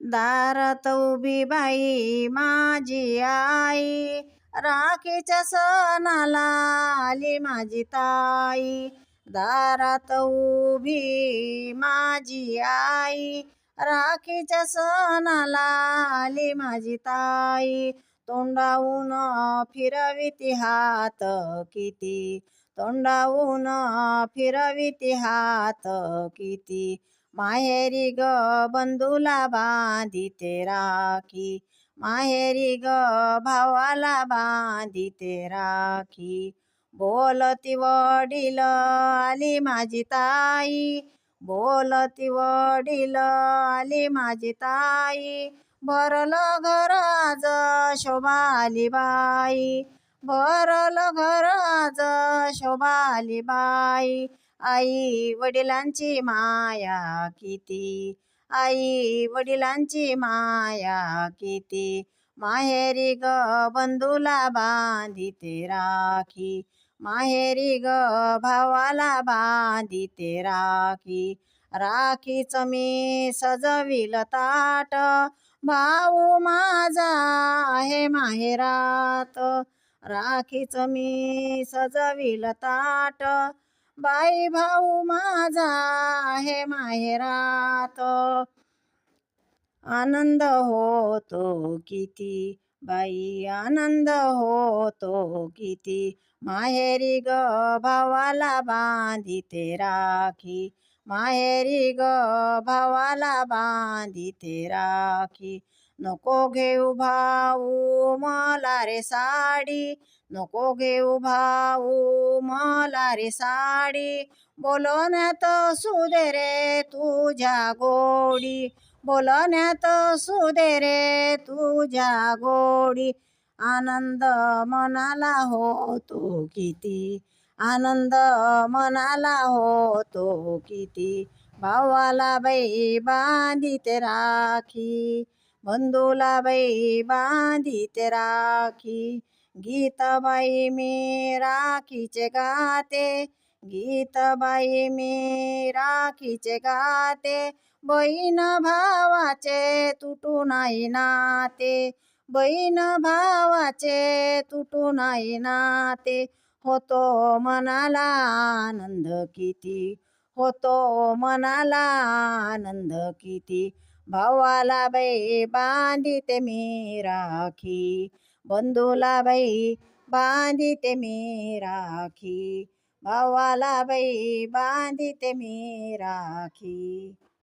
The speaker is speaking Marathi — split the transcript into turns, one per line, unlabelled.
दारात उभी बाई माझी आई. राखीच्या सणाला आली माझी ताई. दारात उभी माझी आई. राखीच्या सणाला आली माझी ताई. तोंडावून फिरविती हात किती. तोंडावून फिरविती हात किती. माहेरी ग बंधूला बांधिते राखी. माहेरी ग भावाला बांधिते राखी. बोलती वडील आली माझी ताई. बोलती वडील आली माझी ताई. भरलं घर आज शोभा आली बाई. भरल घर आज शोभाली बाई. आई वडिलांची माया किती? आई वडिलांची माया किती? माहेरी ग बंधूला बांधिते राखी. माहेरी ग भावाला बांधिते राखी. राखीचं मी सजविल ताट. भाऊ माझा आहे माहेरात. राखीचं मी सजविल ताट. बाई भाऊ माझा आहे माहेरात. आनंद होतो किती बाई आनंद होतो किती. माहेरी ग भावाला बांधिते राखी. माहेरी ग भावाला बांधिते राखी. नको घेऊ भाऊ मला रे साडी. नको घेऊ भाऊ मला रे साडी. बोलवण्यात सुदे रे तुझ्या गोडी. बोलवण्यात सुदे रे तुझ्या गोडी. आनंद मनाला होतो किती. आनंद मनाला होतो किती. भावाला बाई बांधिते राखी. बंधूला बाई बांधिते राखी गीतबाई मी राखीचे गाते गीतबाई मी राखीचे गाते बहीण भावाचे तुटू नाही नाते बहीण भावाचे तुटू नाही नाते होतो मनाला आनंद किती होतो मनाला आनंद किती भावाला बाई बांधिते मी राखी. बंधूला बाई बांधिते मी राखी. भावाला बाई बांधिते मी राखी.